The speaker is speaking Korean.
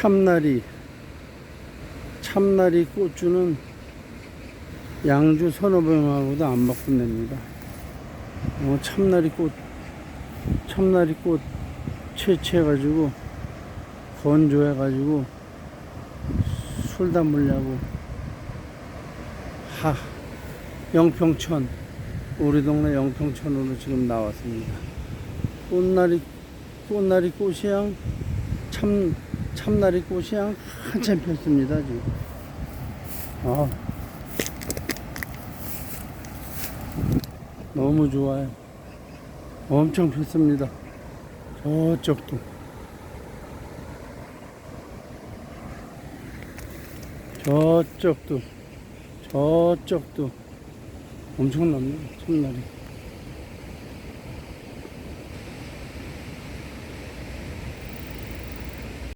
참나리 참나리 꽃주는 양주 선호병하고도 안 바꾼답니다. 어, 참나리 꽃 참나리 꽃 채취해가지고 건조해가지고 술 담으려고 하 영평천 우리 동네 영평천으로 지금 나왔습니다. 꽃나리 꽃나리 꽃이양 참 참나리 꽃이양 한참 폈습니다 지금. 아 너무 좋아요. 엄청 폈습니다. 저쪽도 저쪽도 저쪽도 엄청납니다. 참나리.